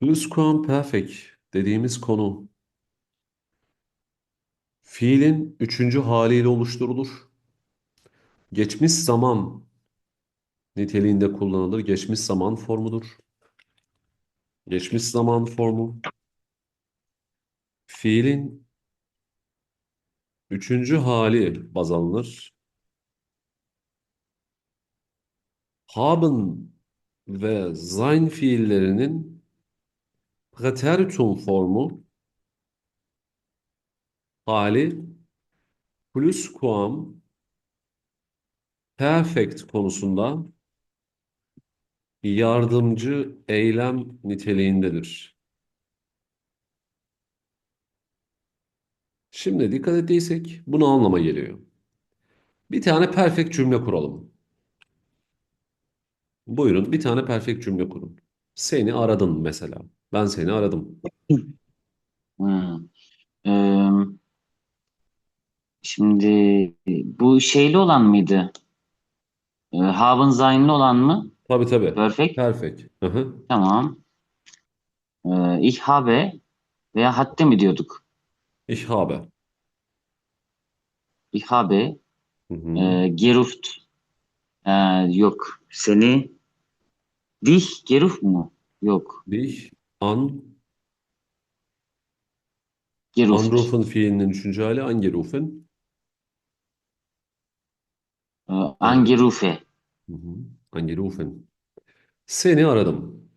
Pluscuamperfekt dediğimiz konu fiilin üçüncü haliyle oluşturulur. Geçmiş zaman niteliğinde kullanılır. Geçmiş zaman formudur. Geçmiş zaman formu fiilin üçüncü hali baz alınır. Haben ve sein fiillerinin Präteritum formu hali pluscuam perfect konusunda yardımcı eylem niteliğindedir. Şimdi dikkat ettiysek bunu anlama geliyor. Bir tane perfect cümle kuralım. Buyurun bir tane perfect cümle kurun. Seni aradım mesela. Ben seni aradım. Hmm. Ee, şimdi bu şeyli olan mıydı? Ee, haben olan mı? Tabii tabii. Perfect. Perfect. Hı hı. Tamam. Ee, ich habe veya hatte mi diyorduk? Ich habe. Ich habe Hı hı. e, geruft. Ee, yok. Seni dich geruft mu? Yok. Dich an Geruft. anrufen fiilinin üçüncü hali angerufen. Ee, angerufe. Hı hı. Angerufen. Seni aradım.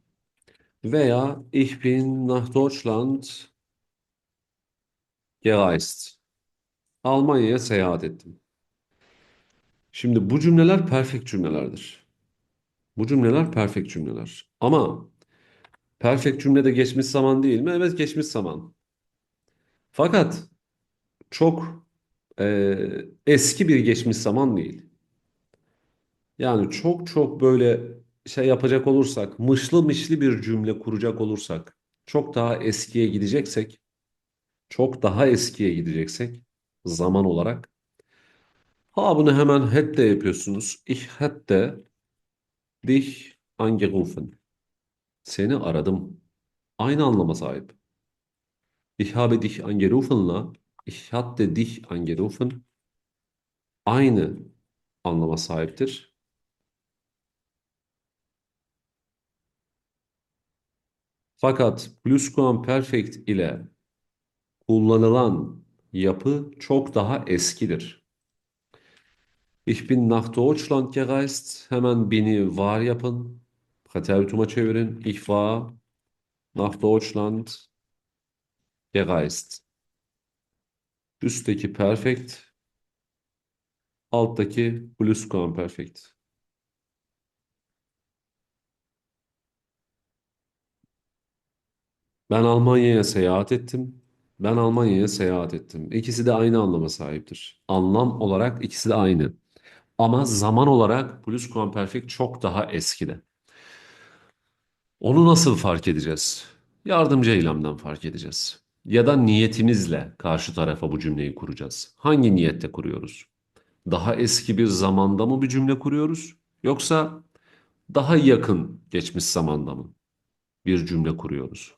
Veya ich bin nach Deutschland gereist. Almanya'ya seyahat ettim. Şimdi bu cümleler perfect cümlelerdir. Bu cümleler perfect cümleler. Ama perfect cümlede geçmiş zaman değil mi? Evet geçmiş zaman. Fakat çok e, eski bir geçmiş zaman değil. Yani çok çok böyle şey yapacak olursak, mışlı mışlı bir cümle kuracak olursak, çok daha eskiye gideceksek, çok daha eskiye gideceksek zaman olarak. Ha bunu hemen hätte yapıyorsunuz. Ich hätte dich angerufen. Seni aradım. Aynı anlama sahip. Ich habe dich angerufen'la ich hatte dich angerufen aynı anlama sahiptir. Fakat pluscuamperfect ile kullanılan yapı çok daha eskidir. Ich bin nach Deutschland gereist. Hemen beni var yapın. Präteritum'a çevirin. Ich war nach Deutschland gereist. Üstteki perfect, alttaki pluscuamperfect. Ben Almanya'ya seyahat ettim. Ben Almanya'ya seyahat ettim. İkisi de aynı anlama sahiptir. Anlam olarak ikisi de aynı. Ama zaman olarak pluscuamperfect çok daha eskide. Onu nasıl fark edeceğiz? Yardımcı eylemden fark edeceğiz. Ya da niyetimizle karşı tarafa bu cümleyi kuracağız. Hangi niyette kuruyoruz? Daha eski bir zamanda mı bir cümle kuruyoruz? Yoksa daha yakın geçmiş zamanda mı bir cümle kuruyoruz?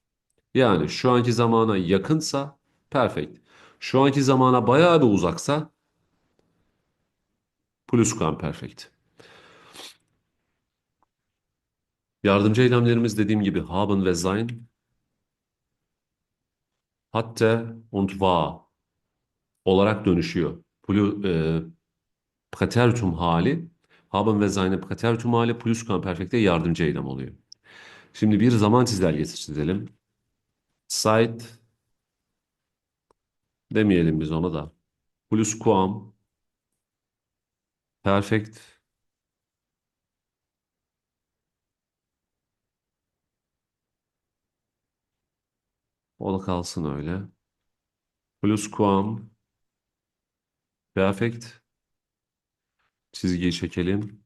Yani şu anki zamana yakınsa perfect. Şu anki zamana bayağı bir uzaksa pluscuamperfect. Yardımcı eylemlerimiz dediğim gibi haben ve sein, hatte und war olarak dönüşüyor. Plu, e, Präteritum hali, haben ve sein'in Präteritum hali pluscuamperfect'te yardımcı eylem oluyor. Şimdi bir zaman çizelgesi çizelim. Seit demeyelim biz ona da. Pluscuam perfect o da kalsın öyle. Pluscuam perfect çizgiyi çekelim.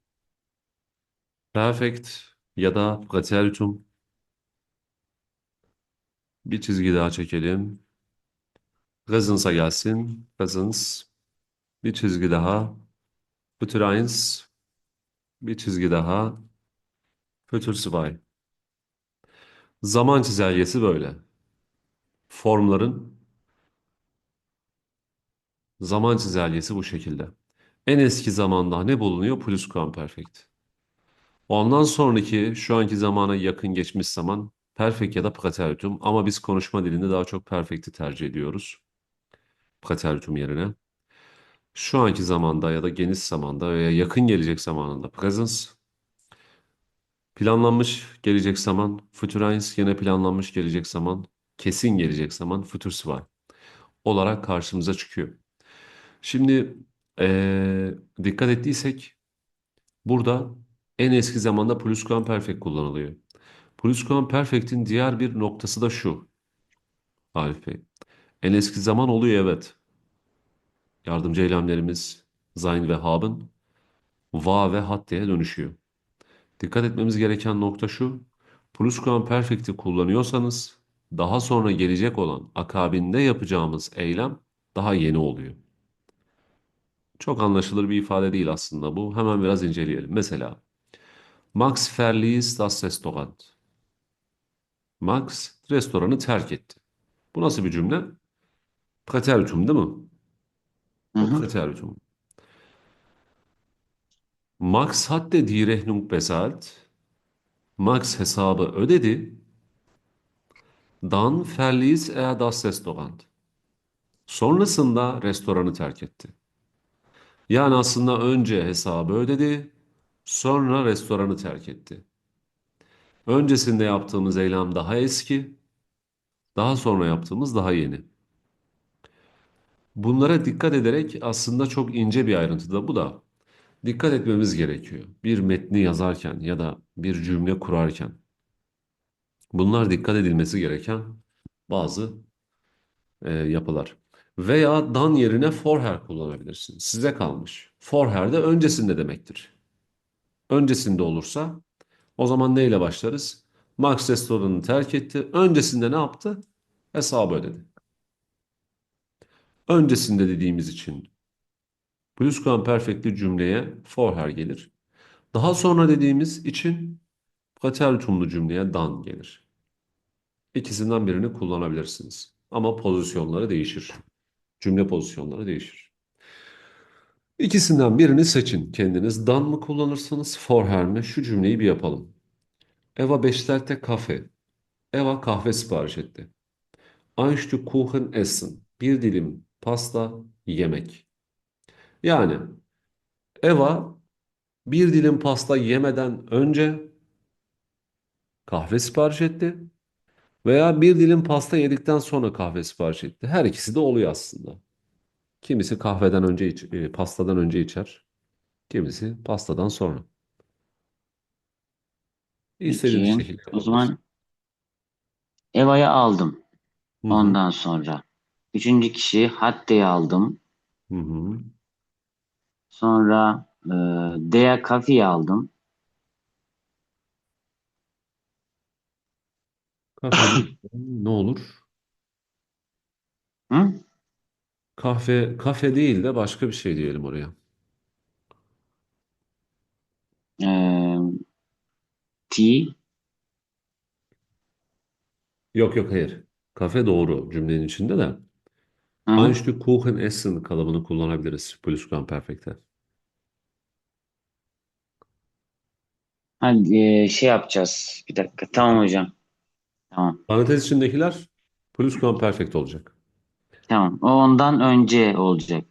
Perfect ya da Präteritum bir çizgi daha çekelim. Präsens'a gelsin. Präsens bir çizgi daha. 1 bir çizgi daha. 2. Zaman çizelgesi böyle. Formların zaman çizelgesi bu şekilde. En eski zamanda ne bulunuyor? Pluscuamperfect. Ondan sonraki şu anki zamana yakın geçmiş zaman perfect ya da prateritum ama biz konuşma dilinde daha çok perfect'i tercih ediyoruz. Prateritum yerine. Şu anki zamanda ya da geniş zamanda veya yakın gelecek zamanında presens. Planlanmış gelecek zaman futuriens yine planlanmış gelecek zaman kesin gelecek zaman futursval olarak karşımıza çıkıyor. Şimdi eee, dikkat ettiysek burada en eski zamanda pluscuamperfect kullanılıyor. Pluscuamperfect'in diğer bir noktası da şu Arif Bey. En eski zaman oluyor evet. Yardımcı eylemlerimiz sein ve haben war ve hat diye dönüşüyor. Dikkat etmemiz gereken nokta şu. Pluscuamperfect'i kullanıyorsanız daha sonra gelecek olan akabinde yapacağımız eylem daha yeni oluyor. Çok anlaşılır bir ifade değil aslında bu. Hemen biraz inceleyelim. Mesela Max verließ das Restaurant. Max restoranı terk etti. Bu nasıl bir cümle? Präteritum değil mi? Hı. Präteritum. Max hatte die Rechnung bezahlt. Max hesabı ödedi. Dann verließ er das Restaurant. Sonrasında restoranı terk etti. Yani aslında önce hesabı ödedi, sonra restoranı terk etti. Öncesinde yaptığımız eylem daha eski, daha sonra yaptığımız daha yeni. Bunlara dikkat ederek aslında çok ince bir ayrıntı da bu da dikkat etmemiz gerekiyor. Bir metni yazarken ya da bir cümle kurarken. Bunlar dikkat edilmesi gereken bazı e, yapılar. Veya dan yerine forher kullanabilirsin. Size kalmış. Forher de öncesinde demektir. Öncesinde olursa o zaman neyle başlarız? Max restoranını terk etti. Öncesinde ne yaptı? Hesabı ödedi. Öncesinde dediğimiz için pluscuamperfectli cümleye forher gelir. Daha sonra dediğimiz için prateritumlu cümleye dan gelir. İkisinden birini kullanabilirsiniz. Ama pozisyonları değişir. Cümle pozisyonları değişir. İkisinden birini seçin. Kendiniz dan mı kullanırsınız, forher mi? Şu cümleyi bir yapalım. Eva bestellte Kaffee. Eva kahve sipariş etti. Ein Stück Kuchen essen. Bir dilim pasta yemek. Yani Eva bir dilim pasta yemeden önce kahve sipariş etti veya bir dilim pasta yedikten sonra kahve sipariş etti. Her ikisi de oluyor aslında. Kimisi kahveden önce iç, e, pastadan önce içer. Kimisi pastadan sonra. İstediğiniz Peki. şekilde O zaman Eva'yı aldım. Hı hı. Ondan sonra. Üçüncü kişi Hatte'yi aldım. Hı hı. Sonra e, Dea Kafi'yi aldım. Kahve ne olur? Hı? Kahve kafe değil de başka bir şey diyelim oraya. E, tea. Yok yok hayır. Kafe doğru cümlenin içinde de. Hı hı. Ein Stück Kuchen essen kalıbını kullanabiliriz Pluscuamperfect'te. Hadi e, şey yapacağız. Bir dakika. Tamam hocam. Tamam. Parantez içindekiler Pluscuamperfect olacak. Tamam. O ondan önce olacak.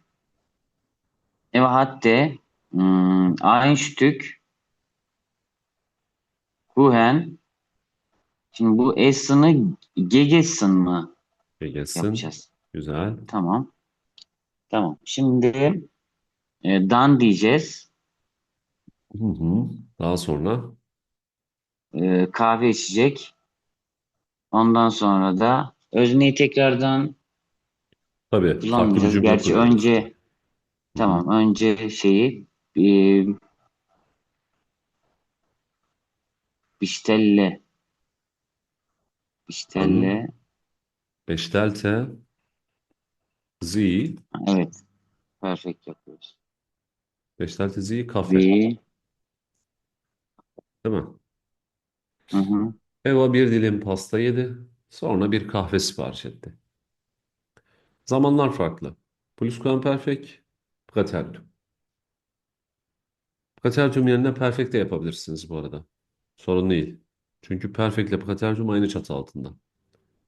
Eva hatte hmm, ein Stück Kuchen. Şimdi bu Essen'ı gegessen mı Gegessen. yapacağız? Güzel. Tamam. Tamam. Şimdi e, dan diyeceğiz. Hı hı. Daha sonra E, kahve içecek. Ondan sonra da özneyi tekrardan tabii farklı bir kullanmayacağız. cümle Gerçi kurarız. önce tamam önce şeyi e, Bistelle Bistelle Bestellte Sie, evet perfect yapıyoruz. bestellte Sie Kaffee, Ve değil mi? hı hı. Eva bir dilim pasta yedi. Sonra bir kahve sipariş etti. Zamanlar farklı. Pluscuamperfekt, Präteritum. Präteritum yerine perfect de yapabilirsiniz bu arada. Sorun değil. Çünkü perfect ile Präteritum aynı çatı altında.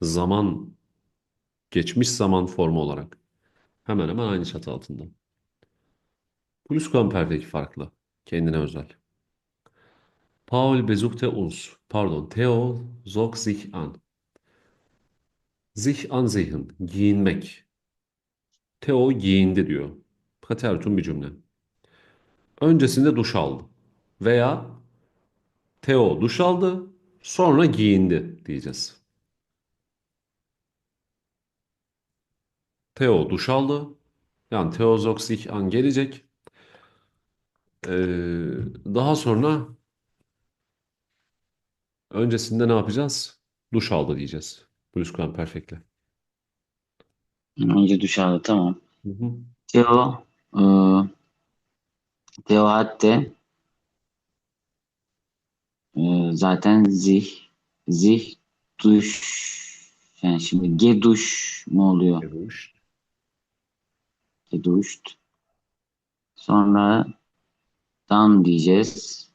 Zaman, geçmiş zaman formu olarak. Hemen hemen aynı çatı altında. Pluscuamperfekt farklı. Kendine özel. Paul besuchte uns. Pardon, Theo zog sich an. Sich ansehen, giyinmek. Theo giyindi diyor. Präteritum bir cümle. Öncesinde duş aldı. Veya Theo duş aldı, sonra giyindi diyeceğiz. Theo duş aldı. Yani Theo zog sich an gelecek. Ee, daha sonra öncesinde ne yapacağız? Duş aldı diyeceğiz. Pluscuamperfect'le. Önce duş aldı tamam. Hı hı. Theo e, Theo hatte e, zaten zih zih duş yani şimdi geduş mu oluyor? Geduscht. Gedusht. Sonra dan diyeceğiz.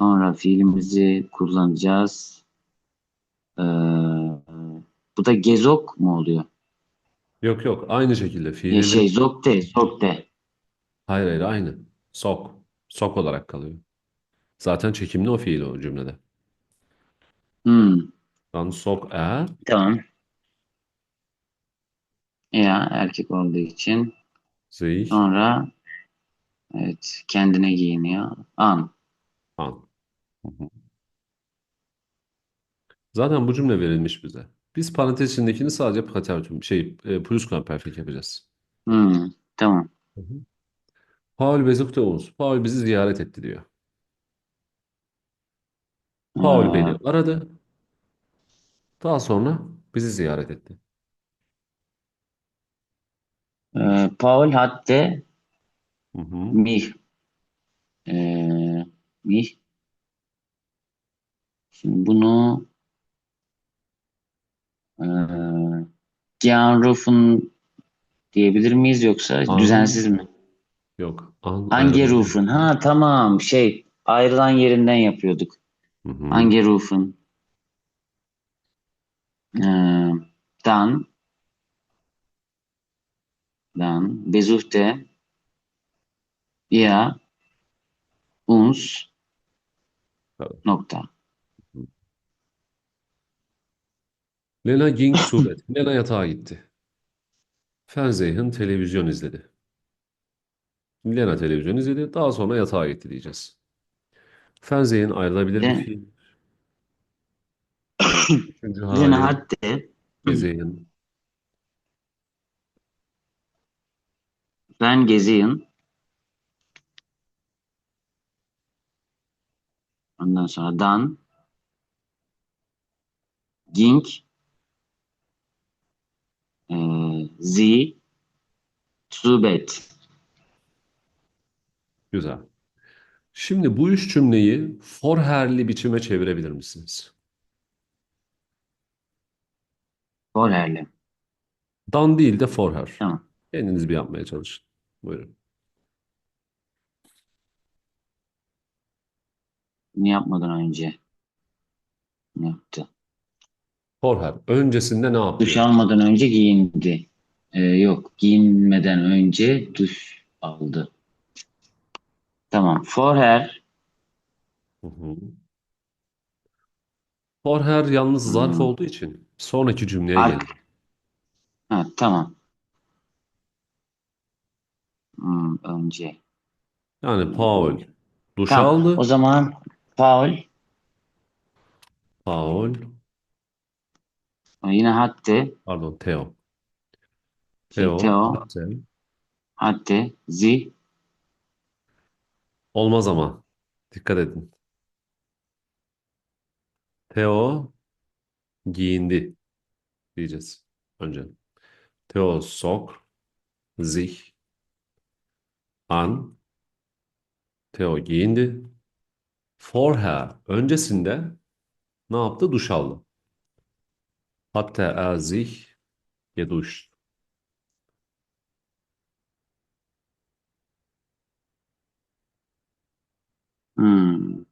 Sonra fiilimizi kullanacağız. Ee, bu da gezok mu oluyor? Yok yok aynı şekilde E, fiilini şey zokte, zokte. hayır hayır aynı. Sok. Sok olarak kalıyor. Zaten çekimli o fiil o cümlede. Hmm, Dann sok er tamam. Ya erkek olduğu için sich sonra evet kendine giyiniyor. An. an. Hı hı. Zaten bu cümle verilmiş bize. Biz parantez içindekini sadece prateritum şey e, pluscuamperfect yapacağız. Hmm, tamam. Hı hı. Paul besuchte uns. Paul bizi ziyaret etti diyor. Paul beni Ee, aradı. Daha sonra bizi ziyaret etti. e, Paul hatte Hı hı. mich. Ee, mich. Şimdi bunu e, geanrufen diyebilir miyiz yoksa An düzensiz mi? yok. An ayrılıyor. Angerufen. Ha tamam şey ayrılan yerinden yapıyorduk. Hı hı. Angerufen. Ee, dann dann besuchte er uns Evet. nokta. Lena ging zu Bett. Lena yatağa gitti. Fernsehen televizyon izledi. Lena televizyon izledi. Daha sonra yatağa gitti diyeceğiz. Fernsehen ayrılabilir bir Le- fiil. Üçüncü Lena hali hatte gesehen. ben gezeyim. Ondan sonra dann ging sie zu Bett. Güzel. Şimdi bu üç cümleyi forherli biçime çevirebilir misiniz? Vorherli. Dan değil de forher. Tamam. Kendiniz bir yapmaya çalışın. Buyurun. Bunu yapmadan önce ne yaptı? Forher. Öncesinde ne Duş yapıyor? almadan önce giyindi. Ee, yok, giyinmeden önce duş aldı. Tamam. Vorher Hı hı. Forher yalnız zarf hmm, olduğu için sonraki cümleye ark. gelir. Ha, tamam. Hmm, önce. Yani Paul duş Tamam. O aldı. zaman Paul Paul, yine hatte pardon Theo. şey Theo Theo hatte. sie Olmaz ama. Dikkat edin. Theo giyindi diyeceğiz önce. Theo zog sich an. Theo giyindi. Vorher öncesinde ne yaptı? Duş aldı. Hatte er sich geduscht. Hmm.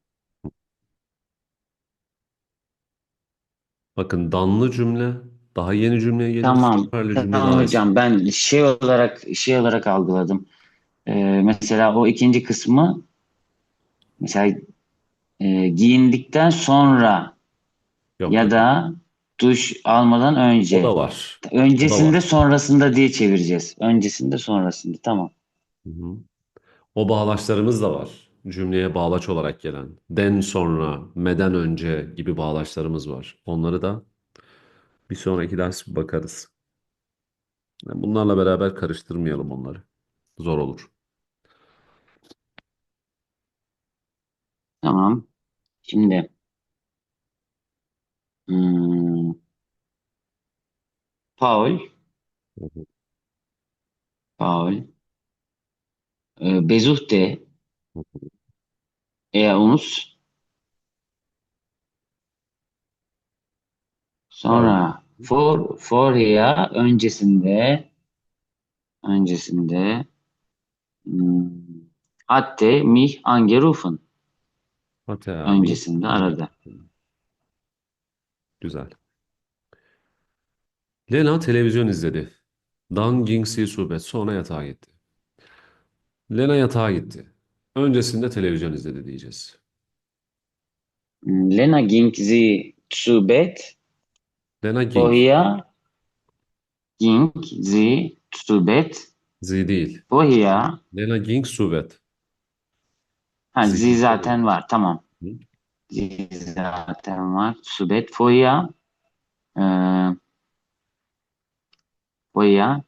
Bakın danlı cümle daha yeni cümleye gelir. Tamam. Süperli cümle Tamam daha hocam ben şey olarak şey olarak algıladım. Ee, mesela o ikinci kısmı mesela e, giyindikten sonra Yok, ya yok. da duş almadan O önce. da var. Öncesinde sonrasında diye çevireceğiz. Öncesinde sonrasında tamam. Hı hı. O bağlaçlarımız da var. Cümleye bağlaç olarak gelen. Den sonra, meden önce gibi bağlaçlarımız var. Onları da bir sonraki ders bakarız. Yani Bunlarla beraber karıştırmayalım onları. Zor olur. Tamam. Şimdi hmm, Paul Hı hı. Paul e, besuchte Hı hı. er uns sonra for vorher öncesinde öncesinde hmm, hatte mich angerufen Hatta öncesinde aradı. Güzel. Lena televizyon izledi. Dann ging sie zu Bett. Sonra yatağa gitti. Lena yatağa gitti. Öncesinde televizyon izledi diyeceğiz. Lena ging sie zu Bett Lena ging. vorher ging sie zu Bett Sie değil. vorher Lena ging zu Bett. ha, Sie- sie zaten var tamam. Hı. Sie zaten var. Zu Bett vorher e, vorher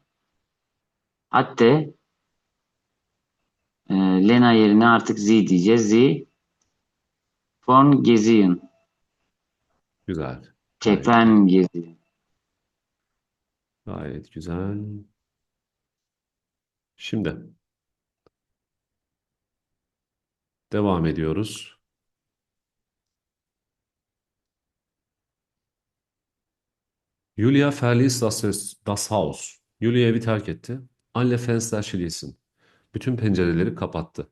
hatte e, Lena yerine artık sie diyeceğiz. Sie von gesehen. Güzel. Kefren gesehen. gayet güzel. Şimdi devam ediyoruz. Julia verließ das, Haus. Julia evi terk etti. Alle Fenster schließen. Bütün pencereleri kapattı.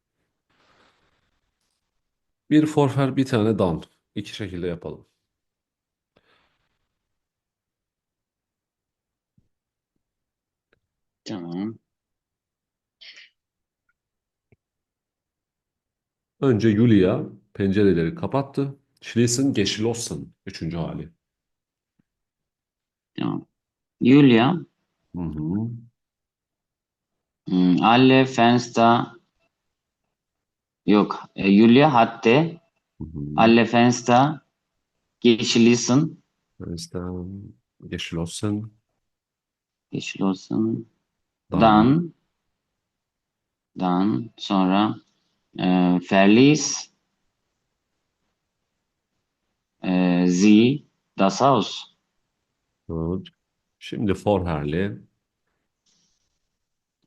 Bir forfer, bir tane dan. İki şekilde yapalım. Tamam. Önce Julia pencereleri kapattı. Schließen, geschlossen. Üçüncü hali. Tamam. Julia Hı hı. hmm, alle Fenster yok. E, Julia hatte Hı hı. alle Fenster geschlossen Fenster, geschlossen. geschlossen Dann, dann dann sonra e, verließ e, sie das Haus. Gut. Şimdi vorherli.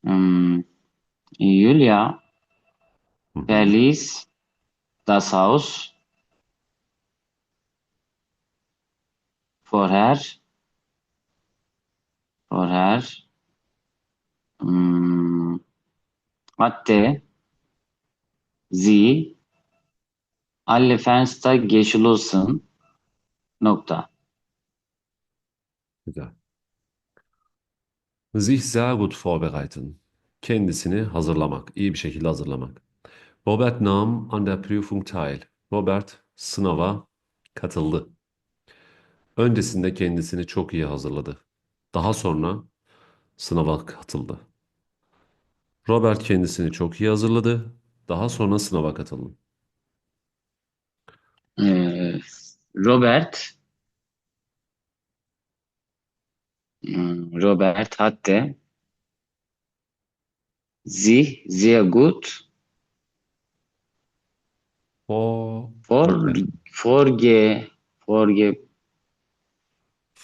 Hmm, Julia Hı verließ das Haus. Vorher vorher hmm, hatte sie alle Fenster geschlossen. Nokta. Güzel. Sich sehr gut vorbereiten. Kendisini hazırlamak, iyi bir şekilde hazırlamak. Robert nahm an der Prüfung teil. Robert sınava katıldı. Öncesinde kendisini çok iyi hazırladı. Daha sonra sınava katıldı. Robert kendisini çok iyi hazırladı. Daha sonra sınava katıldı. Ee, Robert hmm, Robert hatte sich sehr gut Vor, vor, vorge, vorge,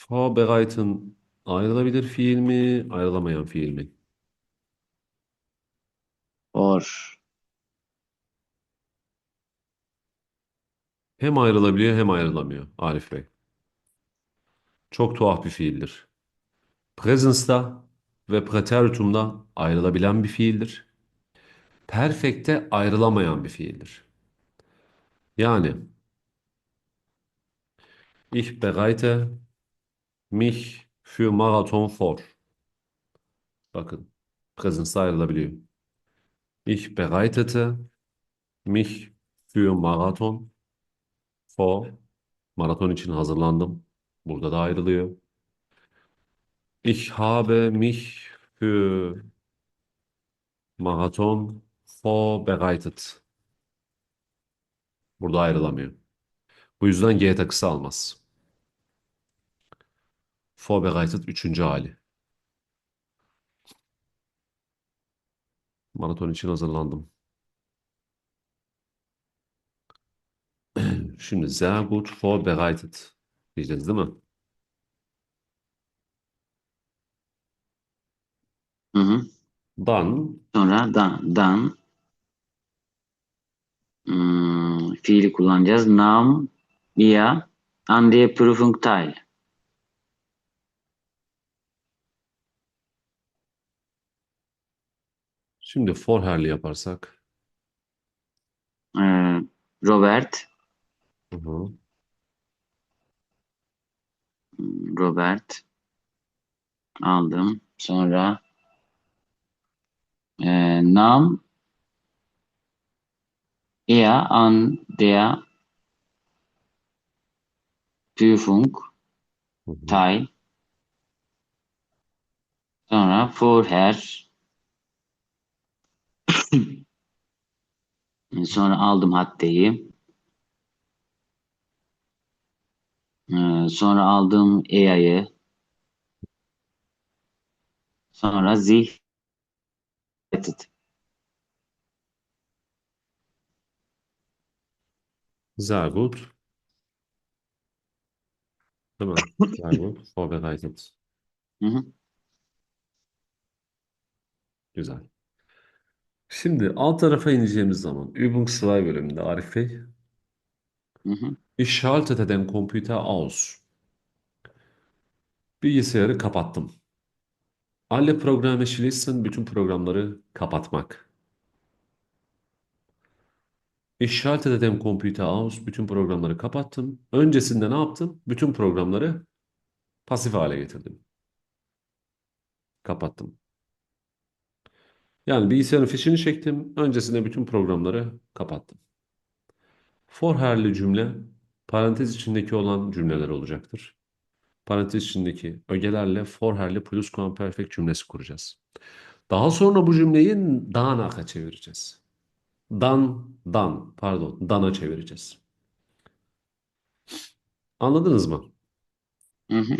vorbereiten ayrılabilir fiil mi, ayrılamayan fiil mi? vor, Hem ayrılabiliyor hem ayrılamıyor Arif Bey. Çok tuhaf bir fiildir. Presence'da ve preteritum'da ayrılabilen bir fiildir. Perfect'te ayrılamayan bir fiildir. Yani ich bereite mich für Marathon vor. Bakın presence'da ayrılabiliyor. Ich bereitete mich für Marathon vor. Maraton için hazırlandım. Burada da ayrılıyor. Ich habe mich für Marathon vorbereitet. Burada ayrılamıyor. Bu yüzden G takısı almaz. Vorbereitet üçüncü hali. Maraton için hazırlandım. Şimdi sehr gut vorbereitet diyeceğiz değil mi? Hı hı. Dan Sonra dan, dan hmm, fiili kullanacağız. Nam, wir, an der Prüfung teil. şimdi vorherli yaparsak. Ee, Robert, Hı hı. Robert aldım. Sonra e, Nam, er an der Prüfung teil. Sonra vorher Sonra aldım haddeyi. Ee, sonra aldım EA'yı. Sonra sich Sehr gut. Mi? Sehr gut vorbereitet. Hı. Güzel. Şimdi alt tarafa ineceğimiz zaman Übungszwei bölümünde Arif Bey Hı hı. Ich schaltete den Computer aus. Bilgisayarı kapattım. Alle Programme schließen, bütün programları kapatmak. Ich schaltete den Computer aus, bütün programları kapattım. Öncesinde ne yaptım? Bütün programları pasif hale getirdim. Kapattım. Yani bilgisayarın fişini çektim. Öncesinde bütün programları kapattım. Vorherli cümle parantez içindeki olan cümleler olacaktır. Parantez içindeki ögelerle vorherli pluscuamperfect cümlesi kuracağız. Daha sonra bu cümleyi dana'ya çevireceğiz. Dan, dan, pardon, dana çevireceğiz. Anladınız mı? Hı hı.